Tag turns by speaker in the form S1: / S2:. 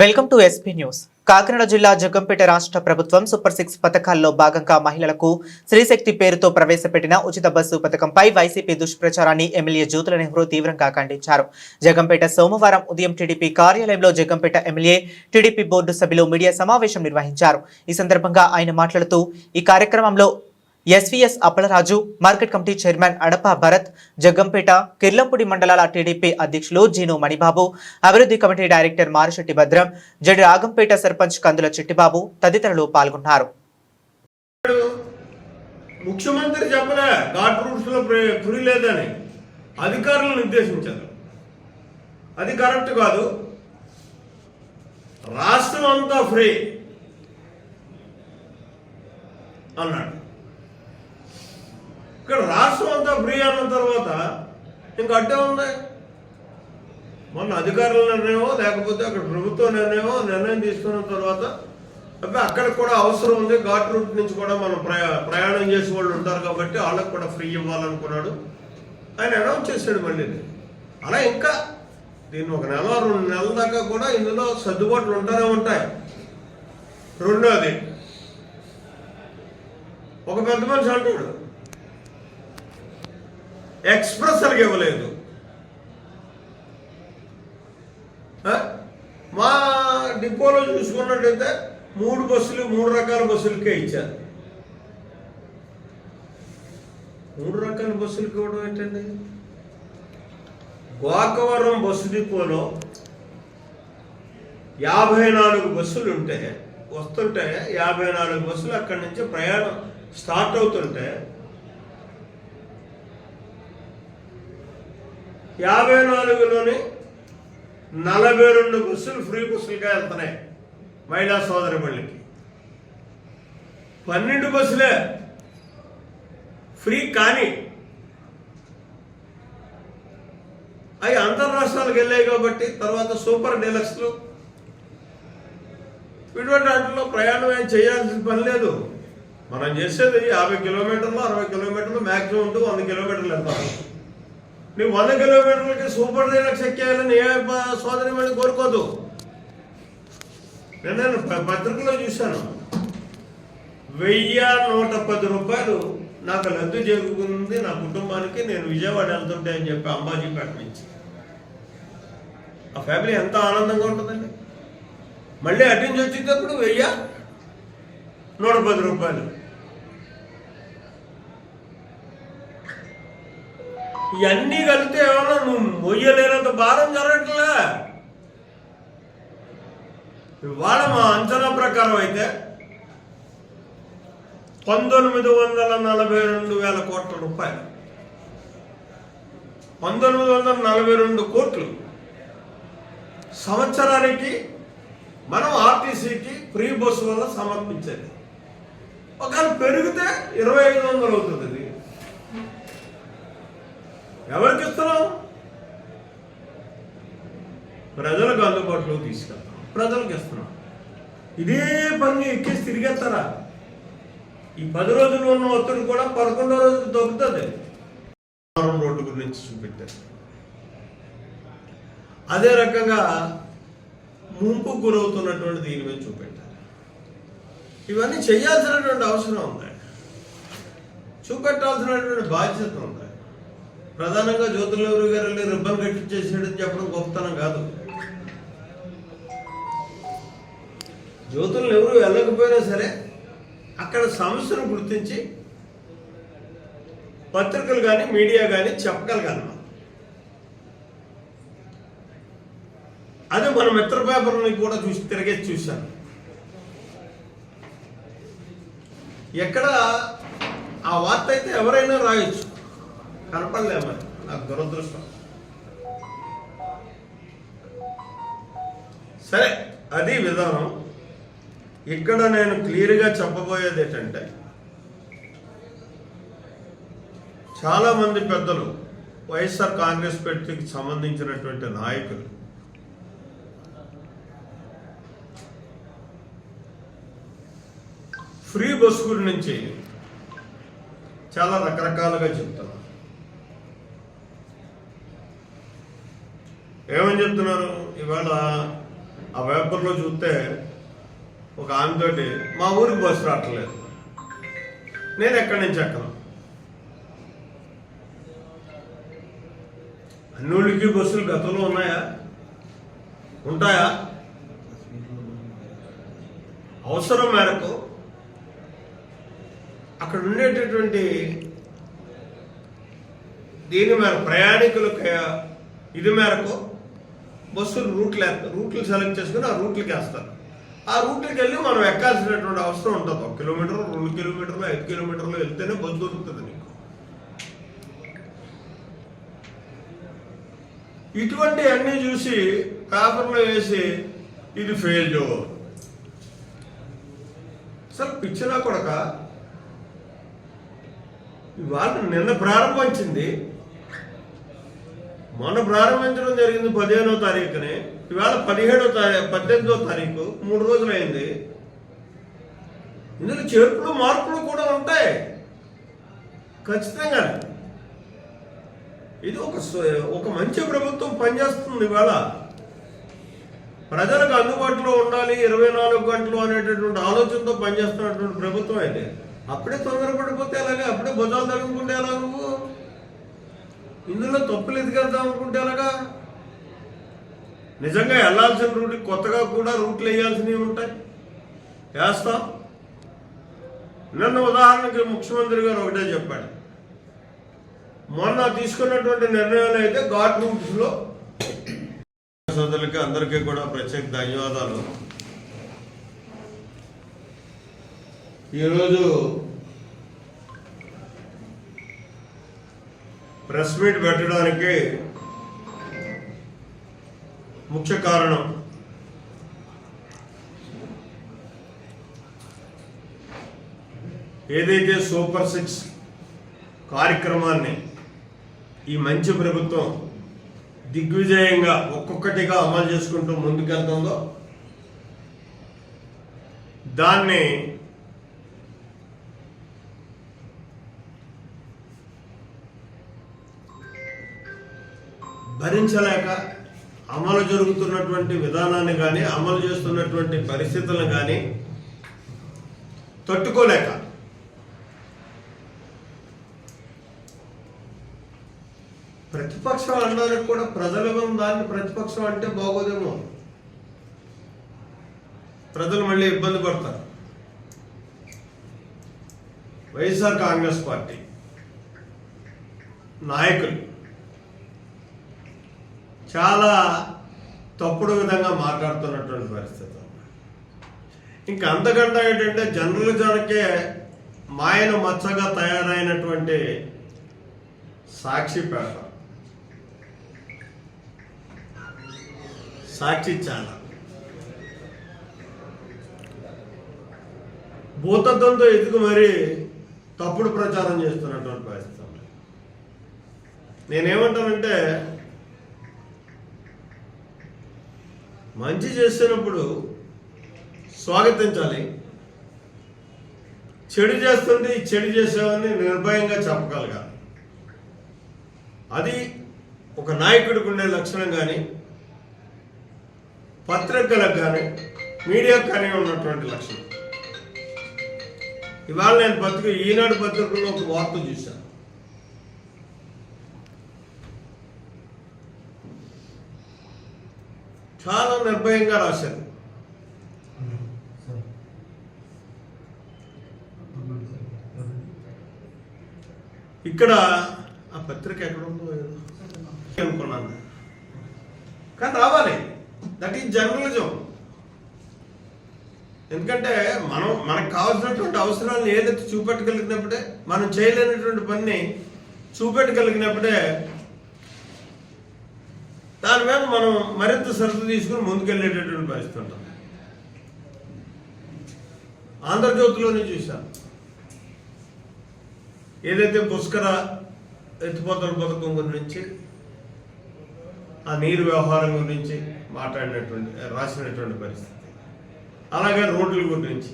S1: Welcome to SP news Kakinada జిల్లా జగ్గంపేట రాష్ట్ర ప్రభుత్వం సూపర్ సిక్స్ పథకాల్లో భాగంగా మహిళలకు శ్రీశక్తి పేరుతో ప్రవేశపెట్టిన ఉచిత బస్సు పథకంపై వైసీపీ దుష్ప్రచారాన్ని ఎమ్మెల్యే జ్యోతుల నెహ్రూ తీవ్రంగా ఖండించారు. జగంపేట సోమవారం ఉదయం టీడీపీ కార్యాలయంలో జగంపేట ఎమ్మెల్యే టీడీపీ బోర్డు సభ్యులు మీడియా సమావేశం నిర్వహించారు. ఈ సందర్భంగా ఆయన మాట్లాడుతూ ఈ కార్యక్రమంలో SVS Appalaraju market committee chairman Adapa Bharat Jaggampeta Kirlampudi మండలాల టీడీపీ అధ్యక్షులు జీను మణిబాబు అభివృద్ధి కమిటీ డైరెక్టర్ మారిశెట్టి భద్రం జడి రాగంపేట సర్పంచ్ కందుల చిట్టిబాబు తదితరులు పాల్గొన్నారు.
S2: ముఖ్యమంత్రి చెప్పలే ఘాట్ రూట్స్లో గురి లేదని అధికారులను నిర్దేశించారు. అది కరెక్ట్ కాదు. రాష్ట్రం అంతా ఫ్రీ అన్నాడు. ఇక్కడ రాష్ట్రం అంతా ఫ్రీ అన్న తర్వాత ఇంకా అడ్డే ఉంది. మొన్న అధికారుల నిర్ణయమో లేకపోతే అక్కడ ప్రభుత్వ నిర్ణయమో నిర్ణయం తీసుకున్న తర్వాత అక్కడ కూడా అవసరం ఉంది. ఘాట్ రూట్ నుంచి కూడా మనం ప్రయాణం చేసే వాళ్ళు ఉంటారు కాబట్టి వాళ్ళకు కూడా ఫ్రీ ఇవ్వాలనుకున్నాడు. ఆయన అనౌన్స్ చేశాడు మళ్ళీ. అలా ఇంకా దీన్ని ఒక నెల రెండు నెలల దాకా కూడా ఇందులో సర్దుబాట్లు ఉంటానే ఉంటాయి. రెండోది ఒక పెద్ద మనిషి అంటాడు ఎక్స్ప్రెస్ ఇవ్వలేదు. మా డిపోలో చూసుకున్నట్టయితే మూడు బస్సులు మూడు రకాల బస్సులకే ఇచ్చారు. మూడు రకాల బస్సులకి ఇవ్వడం ఏంటండి? గోకవరం బస్సు డిపోలో యాభై నాలుగు బస్సులు ఉంటే వస్తుంటే యాభై నాలుగు బస్సులు అక్కడి నుంచి ప్రయాణం స్టార్ట్ అవుతుంటే యాభై నాలుగులోని నలభై రెండు బస్సులు ఫ్రీ బస్సులుగా వెళ్తున్నాయి మహిళా సోదరి మళ్ళీకి పన్నెండు బస్సులే ఫ్రీ కానీ అవి అంతర్రాష్ట్రాలకు వెళ్ళాయి కాబట్టి తర్వాత సూపర్ డీలక్స్లు. ఇటువంటి వాటిలో ప్రయాణం ఏం చేయాల్సిన పని లేదు. మనం చేసేది యాభై కిలోమీటర్లు అరవై కిలోమీటర్లు మ్యాక్సిమం టూ వంద కిలోమీటర్లు వెళ్తాం. నువ్వు వంద కిలోమీటర్లకి సూపర్ డీలక్స్ ఎక్కేయాలని ఏ సోదరి మళ్ళీ కోరుకోదు. నేను పత్రికలో చూశాను. వెయ్యి నూట పది రూపాయలు నాకు లబ్ధి జరుగుతుంది నా కుటుంబానికి నేను విజయవాడ వెళ్తుంటే అని చెప్పి అంబాజీపేట నుంచి. ఆ ఫ్యామిలీ ఎంత ఆనందంగా ఉంటుందండి. మళ్ళీ అటు నుంచి వచ్చేటప్పుడు వెయ్యి నూట పది రూపాయలు. ఇవన్నీ కలిపితే ఏమన్నా నువ్వు మొయ్యలేనంత భారం జరగట్లే. ఇవాళ మా అంచనా ప్రకారం అయితే పంతొమ్మిది వందల నలభై రెండు వేల కోట్ల రూపాయలు. పంతొమ్మిది వందల నలభై రెండు కోట్లు సంవత్సరానికి మనం ఆర్టీసీకి ఫ్రీ బస్సు వల్ల సమర్పించేది. ఒకవేళ పెరిగితే ఇరవై ఐదు వందలు అవుతుంది. ఎవరికి ఇస్తున్నాం ప్రజలకు అందుబాటులో తీసుకెళ్తాం. ప్రజలకు ఇస్తున్నాం. ఇదే పని ఎక్కేసి తిరిగేస్తారా? ఈ పది రోజులు ఉన్న ఒత్తిడి కూడా పదకొండో రోజుకి దొరుకుతుంది. రోడ్డు గురించి చూపెట్టారు. అదే రకంగా ముంపు గురవుతున్నటువంటి దీని మీద చూపెట్టారు. ఇవన్నీ చేయాల్సినటువంటి అవసరం ఉంది. చూపెట్టాల్సినటువంటి బాధ్యత ఉంది. ప్రధానంగా జ్యోతిర్లవరు గారు వెళ్ళి రిబ్బన్ కట్టించేసాడని చెప్పడం గొప్పతనం కాదు. జ్యోతులను ఎవరు వెళ్ళకపోయినా సరే అక్కడ సమస్యను గుర్తించి పత్రికలు కానీ మీడియా కానీ చెప్పగలగాలి మనం. అదే మన మిత్ర పేపర్ని కూడా చూసి తిరిగేసి చూశాను. ఎక్కడ ఆ వార్త అయితే ఎవరైనా రాయొచ్చు. కనపడలే మరి నాకు దురదృష్టం. సరే అది విధానం. ఇక్కడ నేను క్లియర్గా చెప్పబోయేది ఏంటంటే చాలామంది పెద్దలు వైఎస్ఆర్ కాంగ్రెస్ పార్టీకి సంబంధించినటువంటి నాయకులు ఫ్రీ బస్ గురించి చాలా రకరకాలుగా చెప్తున్నారు. ఏమని చెప్తున్నారు? ఇవాళ ఆ పేపర్లో చూస్తే ఒక ఆమెతోటి మా ఊరికి బస్సు రావట్లేదు. నేను ఎక్కడి నుంచి ఎక్కను? అన్ని ఊళ్ళకి బస్సులు గతంలో ఉన్నాయా? ఉంటాయా? అవసరం మేరకు అక్కడ ఉండేటటువంటి దీని మేర ప్రయాణికులకు ఇది మేరకు బస్సులు రూట్లు రూట్లు సెలెక్ట్ చేసుకుని ఆ రూట్లకి వేస్తారు. ఆ రూట్లకి వెళ్ళి మనం ఎక్కాల్సినటువంటి అవసరం ఉంటుంది. ఒక కిలోమీటర్ రెండు కిలోమీటర్లు ఐదు కిలోమీటర్లు వెళ్తేనే బస్సు దొరుకుతుంది నీకు. ఇటువంటి అన్ని చూసి పేపర్లో వేసి ఇది ఫెయిల్ సార్ అసలు పిచ్చినా కొడక? ఇవాళ నిన్న ప్రారంభించింది మొన్న ప్రారంభించడం జరిగింది పదిహేనో తారీఖుని. ఇవాళ పదిహేడో తారీఖు పద్దెనిమిదో తారీఖు. మూడు రోజులు అయింది ఇందులో చేర్పులు మార్పులు కూడా ఉంటాయి. ఖచ్చితంగా ఇది ఒక ఒక మంచి ప్రభుత్వం పనిచేస్తుంది ఇవాళ. ప్రజలకు అందుబాటులో ఉండాలి ఇరవై నాలుగు గంటలు అనేటటువంటి ఆలోచనతో పనిచేస్తున్నటువంటి ప్రభుత్వం అయితే. అప్పుడే తొందరపడిపోతే అలాగే అప్పుడే భుజాలు తగ్గుకుంటే ఎలా నువ్వు? ఇందులో తప్పులు ఎదిగేద్దాం అనుకుంటే ఎలాగా? నిజంగా వెళ్ళాల్సిన రూట్ కొత్తగా కూడా రూట్లు వేయాల్సినవి ఉంటాయి. వేస్తాం. నిన్న ఉదాహరణకి ముఖ్యమంత్రి గారు ఒకటే చెప్పాడు. మొన్న తీసుకున్నటువంటి నిర్ణయాలు అయితే ఘాట్ రూట్స్లో సోదరులకి అందరికీ కూడా ప్రత్యేక ధన్యవాదాలు. ఈరోజు ప్రెస్ మీట్ పెట్టడానికి ముఖ్య కారణం. ఏదైతే సూపర్ సిక్స్ కార్యక్రమాన్ని ఈ మంచి ప్రభుత్వం దిగ్విజయంగా ఒక్కొక్కటిగా అమలు చేసుకుంటూ ముందుకెళ్తుందో దాన్ని భరించలేక అమలు జరుగుతున్నటువంటి విధానాన్ని కానీ అమలు చేస్తున్నటువంటి పరిస్థితులను కానీ తట్టుకోలేక ప్రతిపక్షం అనడానికి కూడా ప్రజలు దాన్ని ప్రతిపక్షం అంటే బాగోదేమో. ప్రజలు మళ్ళీ ఇబ్బంది పడతారు. వైఎస్ఆర్ కాంగ్రెస్ పార్టీ నాయకులు చాలా తప్పుడు విధంగా మాట్లాడుతున్నటువంటి పరిస్థితి. ఇంకా అంతకంటే ఏంటంటే జర్నలిజానికే మాయన మచ్చగా తయారైనటువంటి సాక్షి పేపర్ సాక్షి ఛానల్. భూతత్వంతో ఎదుగు మరి తప్పుడు ప్రచారం చేస్తున్నటువంటి పరిస్థితి? నేనేమంటానంటే మంచి చేస్తున్నప్పుడు స్వాగతించాలి చెడు చేస్తుంటే ఈ చెడు చేసామని నిర్భయంగా చెప్పగలగాలి అది ఒక నాయకుడికి ఉండే లక్షణం కానీ పత్రికలకు కానీ మీడియాకు కానీ ఉన్నటువంటి లక్షణం. ఇవాళ నేను పత్రిక ఈనాడు పత్రికలో ఒక వార్త చూశాను. చాలా నిర్భయంగా రాశారు. ఇక్కడ ఆ పత్రిక ఎక్కడ ఉందో అనుకున్నాను. కానీ రావాలి. దట్ ఈజ్ జర్నలిజం ఎందుకంటే మనం మనకు కావాల్సినటువంటి అవసరాలను ఏదైతే చూపెట్టగలిగినప్పుడే మనం చేయలేనటువంటి పని చూపెట్టగలిగినప్పుడే దాని మీద మనం మరింత శ్రద్ధ తీసుకుని ముందుకెళ్ళేటటువంటి పరిస్థితి ఉంటాం ఆంధ్రజ్యోతిలోనే చూశాను ఏదైతే పుష్కర ఎత్తిపోతల పథకం గురించి ఆ నీరు వ్యవహారం గురించి మాట్లాడినటువంటి రాసినటువంటి పరిస్థితి. అలాగే రోడ్ల గురించి.